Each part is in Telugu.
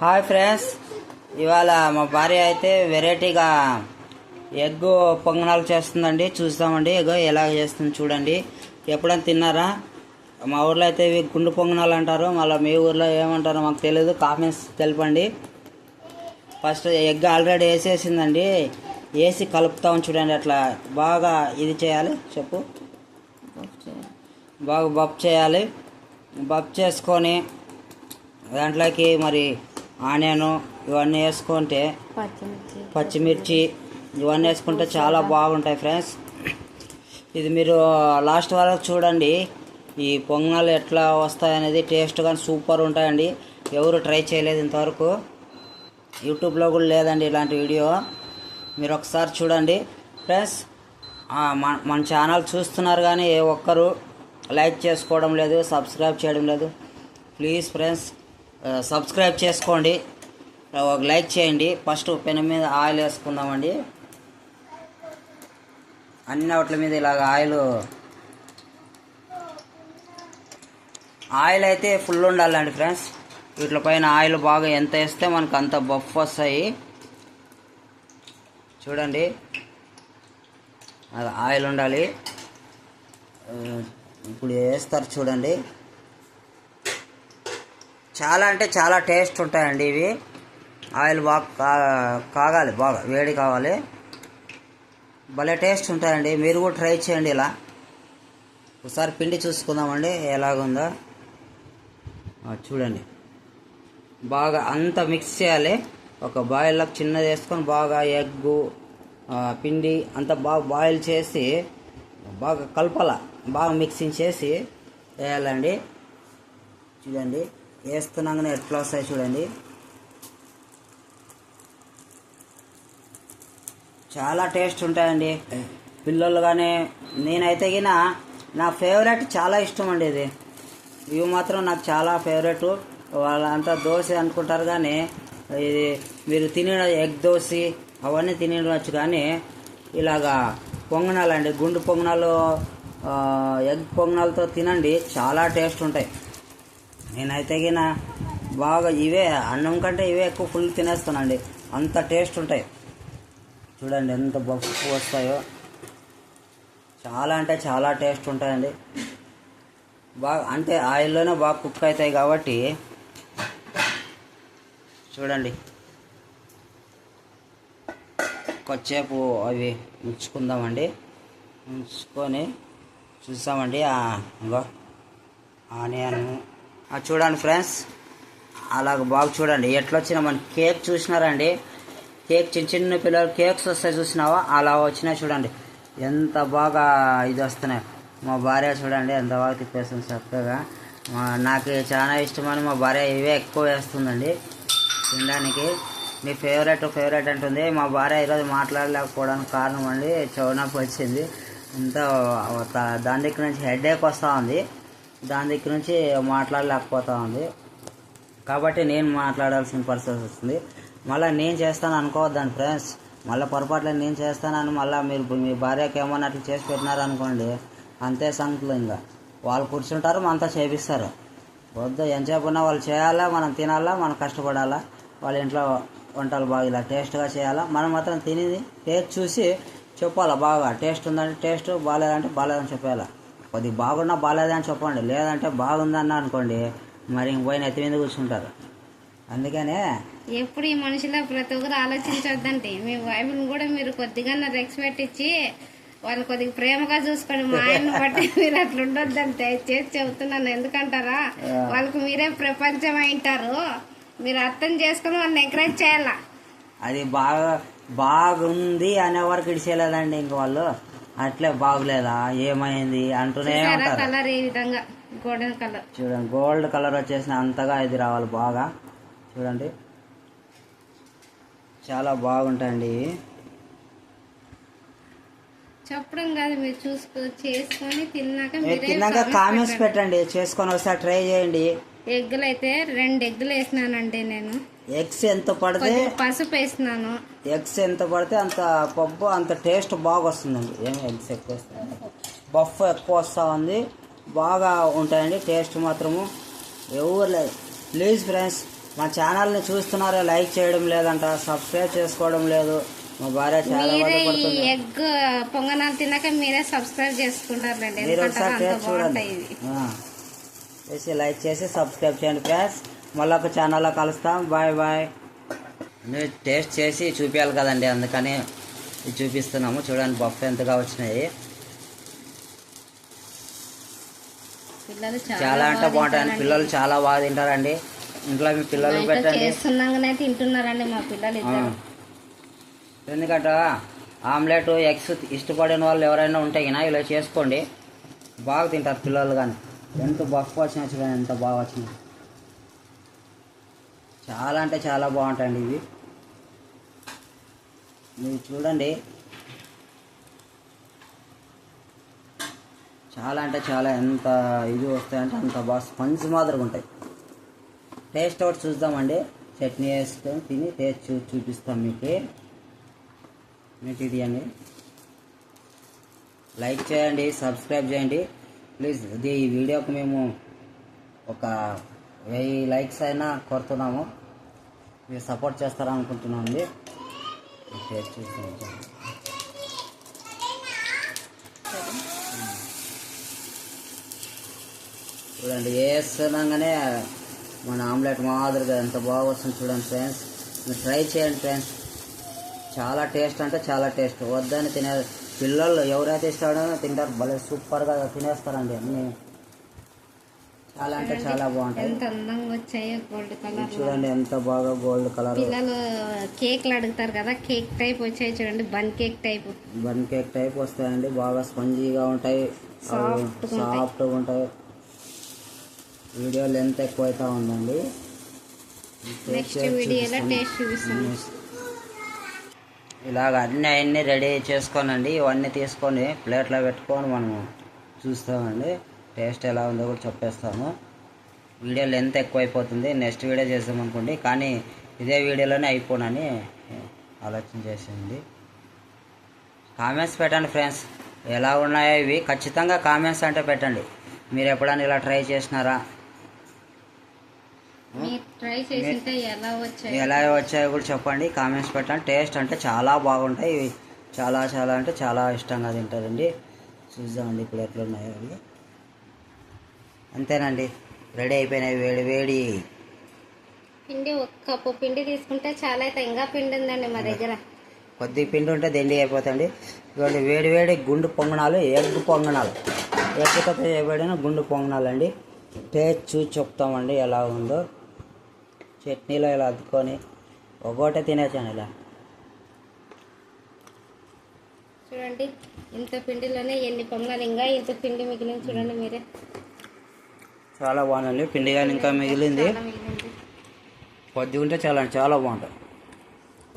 Hi friends. ఇవాళ మా భార్య అయితే వెరైటీగా ఎగ్ పొంగనాలు చేస్తుందండి. చూస్తామండి. ఎగ్ ఎలా చేస్తుంది చూడండి. ఎప్పుడైనా తిన్నారా? మా ఊర్లో అయితే ఇవి గుండు పొంగనాలు అంటారు. మళ్ళీ మీ ఊర్లో ఏమంటారో మాకు తెలియదు కామెంట్స్ తెలపండి. ఫస్ట్ ఎగ్ ఆల్రెడీ వేసేసిందండి. వేసి కలుపుతాం చూడండి అట్లా. బాగా ఇది చేయాలి. చెప్పు. బాగా బప్ చేయాలి. బప్ చేసుకొని దాంట్లోకి మరి ఆనియన్ ఇవన్నీ వేసుకుంటే పచ్చిమిర్చి. ఇవన్నీ వేసుకుంటే చాలా బాగుంటాయి ఫ్రెండ్స్. ఇది మీరు లాస్ట్ వరకు చూడండి. ఈ పొంగనాలు ఎట్లా వస్తాయనేది టేస్ట్ కానీ సూపర్ ఉంటాయండి. ఎవరు ట్రై చేయలేదు ఇంతవరకు. యూట్యూబ్లో కూడా లేదండి ఇలాంటి వీడియో. మీరు ఒకసారి చూడండి. ఫ్రెండ్స్ ఆ, మన మన ఛానల్ చూస్తున్నారు కానీ ఏ ఒక్కరు లైక్ చేసుకోవడం లేదు సబ్స్క్రైబ్ చేయడం లేదు. ప్లీజ్ ఫ్రెండ్స్ సబ్స్క్రైబ్ చేసుకోండి. ఒక లైక్ చేయండి. ఫస్ట్ పెన్ మీద ఆయిల్ వేసుకుందామండి. అన్ని వాటి మీద ఇలాగ ఆయిల్. ఆయిల్ అయితే ఫుల్ ఉండాలండి ఫ్రెండ్స్. వీటి పైన ఆయిల్ బాగా ఎంత వేస్తే మనకు అంత బఫ్ వస్తాయి. చూడండి. అది ఆయిల్ ఉండాలి. ఇప్పుడు వేస్తారు చూడండి. చాలా అంటే చాలా టేస్ట్ ఉంటాయండి ఇవి. ఆయిల్ బాగా కా- కాగాలి బాగా వేడి కావాలి. భలే టేస్ట్ ఉంటాయండి. మీరు కూడా ట్రై చేయండి ఇలా. ఒకసారి పిండి చూసుకుందామండి ఎలాగుందో. చూడండి. బాగా అంత మిక్స్ చేయాలి. ఒక బాయిల్లో చిన్నది వేసుకొని బాగా ఎగ్గు పిండి అంత బాగా బాయిల్ చేసి బాగా కలపాల. బాగా మిక్సింగ్ చేసి వేయాలండి. చూడండి. వేస్తున్నాగానే ఎట్లా వస్తాయి చూడండి. చాలా టేస్ట్ ఉంటాయండి. పిల్లలు కానీ నేనైతే గిన నా ఫేవరెట్ చాలా ఇష్టం అండి ఇది. ఇవి మాత్రం నాకు చాలా ఫేవరెట్. వాళ్ళంతా దోశ అనుకుంటారు కానీ ఇది మీరు తినే ఎగ్ దోశ అవన్నీ తినవచ్చు కానీ ఇలాగా పొంగనాలండి. గుండు పొంగనాలు ఎగ్ పొంగనాలతో తినండి చాలా టేస్ట్ ఉంటాయి. నేనైతే గిన బాగా ఇవే అన్నం కంటే ఇవే ఎక్కువ ఫుల్ తినేస్తానండి. అంత టేస్ట్ ఉంటాయి. చూడండి ఎంత బఫ్ వస్తాయో. చాలా అంటే చాలా టేస్ట్ ఉంటాయండి. బాగా అంటే ఆయిల్లోనే బాగా కుక్ అవుతాయి కాబట్టి చూడండి. కొద్దిసేపు అవి ఉంచుకుందామండి. ఉంచుకొని చూసామండి. ఆ, ఆనియన్ చూడండి ఫ్రెండ్స్. అలాగ బాగా చూడండి ఎట్లా వచ్చినా మన కేక్ చూసినారండి. కేక్ చిన్న చిన్న పిల్లలు కేక్స్ వస్తాయి చూసినావా? అలా వచ్చినాయి చూడండి. ఎంత బాగా ఇది వస్తున్నాయి. మా భార్య చూడండి ఎంత బాగా తిప్పేస్తుంది చక్కగా. మా నాకు చాలా ఇష్టమని మా భార్య ఇవే ఎక్కువ వేస్తుందండి. తినడానికి. మీ ఫేవరెట్ ఫేవరెట్ అంటుంది. మా భార్య ఈరోజు మాట్లాడలేకపోవడానికి కారణం అండి చౌనొప్పి వచ్చింది అంతా దాని దగ్గర నుంచి హెడేక్ వస్తూ ఉంది. దాని దగ్గర నుంచి మాట్లాడలేకపోతా ఉంది కాబట్టి నేను మాట్లాడాల్సిన పరిస్థితి వస్తుంది. మళ్ళీ నేను చేస్తాను అనుకోవద్దండి ఫ్రెండ్స్. మళ్ళీ పొరపాట్లు నేను చేస్తానని మళ్ళీ మీరు మీ భార్యకి ఏమన్నా అట్లా చేసి పెట్టినారు అనుకోండి అంతే సంగతులు ఇంకా. వాళ్ళు కూర్చుంటారు మనతో చేపిస్తారు. వద్దు ఎంతసేపు ఉన్నా వాళ్ళు చేయాలా మనం తినాలా మనం కష్టపడాలా వాళ్ళ ఇంట్లో వంటలు బాగా ఇలా టేస్ట్గా చేయాలా మనం మాత్రం తినేది టేస్ట్ చూసి చెప్పాలా బాగా. టేస్ట్ ఉందంటే టేస్ట్ బాగాలేదంటే బాగాలేదని చెప్పాలా కొద్దిగా బాగున్నా బాగాలేదని చెప్పండి. లేదంటే బాగుందన్న అనుకోండి మరి ఇంక పోయిన ఎత్తి మీద కూర్చుంటారు. అందుకనే ఎప్పుడు ఈ మనుషుల ప్రతి ఒక్కరు ఆలోచించొద్దంటే మీ వైఫ్ని కూడా మీరు కొద్దిగా రెస్పెక్ట్ ఇచ్చి వాళ్ళు కొద్దిగా ప్రేమగా చూసుకోండి మా ఆయన్ని బట్టి మీరు అట్లా ఉండొద్దంటే చేసి చెబుతున్నాను. ఎందుకంటారా? వాళ్ళకి మీరే ప్రపంచం అయింటారు. మీరు అర్థం చేసుకుని వాళ్ళని ఎంకరేజ్ చేయాలా? అది బాగా బాగుంది అనే వరకు ఇడిచేయలేదండి ఇంక వాళ్ళు. అట్లే బాగులేదా? ఏమైంది? అంటూనే ఉంటారు. కలర్ ఈ విధంగా? గోల్డెన్ కలర్ చూడండి గోల్డ్ కలర్ వచ్చేసిన అంతగా ఇది రావాలి బాగా. చూడండి. చాలా బాగుంటాయండి. చెప్పడం కాదు మీరు చూసుకో చేసుకొని తిన్నాక తిన్నాక కామెంట్స్ పెట్టండి. చేసుకొని ఒకసారి ట్రై చేయండి. ఎగ్గులు అయితే రెండు ఎగ్గులు వేసినానండి నేను. ఎగ్స్ ఎంత పడితే పసుపు వేసినాను. ఎగ్స్ ఎంత పడితే అంత పప్పు అంత టేస్ట్ బాగా వస్తుందండి ఏం ఎగ్స్ ఎక్కువ వస్తాయండి బఫ్ ఎక్కువ వస్తూ ఉంది. బాగా ఉంటాయండి టేస్ట్ మాత్రము. ఎవరు లేదు ప్లీజ్ ఫ్రెండ్స్ మా ఛానల్ని చూస్తున్నారో లైక్ చేయడం లేదంట సబ్స్క్రైబ్ చేసుకోవడం లేదు. మా భార్య మీరే ఈ ఎగ్ పొంగనాలు తిన్నాక మీరే సబ్స్క్రైబ్ చేసుకుంటారులేండి. మీరు ఒకసారి చూడండి. బాగుంటాయి. చేసి లైక్ చేసి సబ్స్క్రైబ్ చేయండి ఫ్రెండ్స్. మళ్ళీ ఒక ఛానల్లో కలుస్తాం. Bye bye. మీరు టేస్ట్ చేసి చూపించాలి కదండి అందుకని ఇది చూపిస్తున్నాము. చూడండి బఫ్ ఎంతగా వచ్చినాయి. పిల్లలు చాలా అంటే బాగా బాగుంటాయండి. తింటారండి. పిల్లలు చాలా బాగా తింటారండి. ఇంట్లో మీ పిల్లలు పెట్టండి. చేస్తున్నాగానే తింటున్నారండి మా పిల్లలు ఎందుకంటే ఆమ్లెట్ ఎగ్స్ ఇష్టపడిన వాళ్ళు ఎవరైనా ఉంటే గినా ఇలా చేసుకోండి. బాగా తింటారు పిల్లలు కానీ. ఎంత బఫ్ వచ్చిన వచ్చిన ఎంత బాగా వచ్చినాయి చాలా అంటే చాలా బాగుంటాయండి ఇవి. మీరు చూడండి. చాలా అంటే చాలా ఎంత ఇది వస్తాయంటే అంత బాగా స్పంజ్ మాదిరిగా ఉంటాయి. టేస్ట్ ఒకటి చూద్దామండి. చట్నీ వేసుకొని తిని టేస్ట్ చూ చూపిస్తాం మీకు. మీకు ఇది అండి. లైక్ చేయండి సబ్స్క్రైబ్ చేయండి. ప్లీజ్ ఇది ఈ వీడియోకి మేము ఒక వెయ్యి లైక్స్ అయినా కోరుతున్నాము. మీరు సపోర్ట్ చేస్తారనుకుంటున్నాం అండి. టేస్ట్ చూస్తాం చూడండి వేస్తున్నాగానే మన ఆమ్లెట్ మాదిరిగా ఎంత బాగా వస్తుంది చూడండి ఫ్రెండ్స్. మీరు ట్రై చేయండి ఫ్రెండ్స్. చాలా టేస్ట్ అంటే చాలా టేస్ట్. వద్దని తినే పిల్లలు ఎవరైతే ఇస్తాడో తింటారు. భలే సూపర్గా తినేస్తారండి అన్ని. చాలా అంటే చాలా బాగుంటాయి. ఎంత అందంగా వచ్చాయో గోల్డ్ కలర్ చూడండి ఎంత బాగా గోల్డ్ కలర్ పిల్లలు కేక్లు అడుగుతారు కదా కేక్ టైప్ వచ్చాయి చూడండి bun cake type bun cake type వస్తాయండి. బాగా స్పంజీగా ఉంటాయి. Soft గా ఉంటాయి. సాఫ్ట్గా ఉంటాయి. వీడియో లెంత్ ఎక్కువ అవుతా ఉందండి నెక్స్ట్ వీడియోలో టేస్ట్ చూపిస్తాను. ఇలాగ అన్నీ అన్నీ రెడీ చేసుకోనండి. ఇవన్నీ తీసుకొని ప్లేట్లో పెట్టుకొని మనము చూస్తామండి. టేస్ట్ ఎలా ఉందో కూడా చెప్పేస్తాము. వీడియో లెంత్ ఎక్కువైపోతుంది. నెక్స్ట్ వీడియో చేద్దాం అనుకోండి. కానీ ఇదే వీడియోలోనే అయిపోనని ఆలోచన చేసింది కామెంట్స్ పెట్టండి ఫ్రెండ్స్. ఎలా ఉన్నాయో ఇవి. ఖచ్చితంగా కామెంట్స్ అంటే పెట్టండి. మీరు ఎప్పుడైనా ఇలా ట్రై చేసినారా? ఎలా వచ్చాయి? కూడా చెప్పండి. కామెంట్స్ పెట్టండి. టేస్ట్ అంటే చాలా బాగుంటాయి. ఇవి చాలా చాలా అంటే చాలా ఇష్టంగా తింటారండి. చూద్దామండి ఇప్పుడు ఎట్లా ఉన్నాయో అవి. అంతేనండి. రెడీ అయిపోయినాయి. వేడి వేడి. పిండి ఒక కప్పు పిండి తీసుకుంటే చాలా అయితే ఇంకా పిండి ఉందండి మా దగ్గర. కొద్ది పిండి ఉంటే దండి అయిపోతుంది ఇవ్వండి వేడి వేడి గుండు పొంగనాలు ఎగ్ పొంగనాలు. ఎగ్గుతో చేయబడిన గుండు పొంగనాలు అండి టేస్ట్ చూసి చెప్తామండి ఎలా ఉందో. చట్నీలో ఇలా అద్దుకొని ఒకటే తినేసాను ఇలా. చూడండి ఇంత పిండిలోనే ఎన్ని పొంగనాలు ఇంకా ఇంత పిండి మిగిలింది చూడండి మీరే. చాలా బాగుందండి పిండి కానీ ఇంకా మిగిలింది. కొద్దిగా ఉంటే చాలా చాలా బాగుంటుంది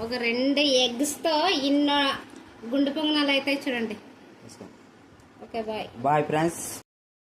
ఒక రెండు ఎగ్స్తో ఇన్న గుండు పొంగనాలు అయితే చూడండి. Okay bye. Bye friends.